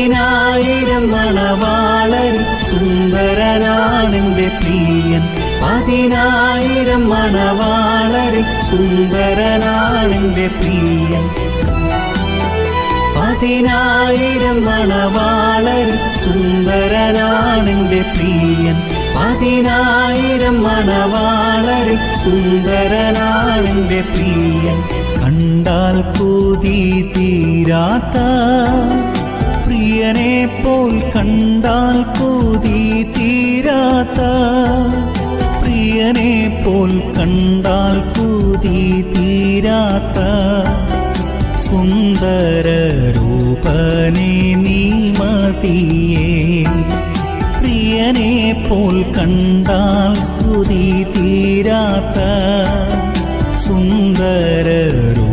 പതിനായിരം മണവാളൻ സുന്ദരനാണെന്റെ പ്രിയൻ. പതിനായിരം മണവാളൻ സുന്ദരനാണെന്റെ പ്രിയൻ. പതിനായിരം മണവാളൻ സുന്ദരനാണെന്റെ പ്രിയൻ. പതിനായിരം മണവാളൻ സുന്ദരനാണെന്റെ പ്രിയൻ. കണ്ടാൽ പൂതി തീരാത്ത പ്രിയനെ പോൽ കണ്ടാൽ കൊതി തീരാത്ത പ്രിയനെ പോൽ കണ്ടാൽ കൊതി തീരാത്ത സുന്ദര രൂപനെ നീ മതിയേ. പ്രിയനെ പോൽ കണ്ടാൽ കൊതി തീരാത്ത സുന്ദര രൂപനെ നീ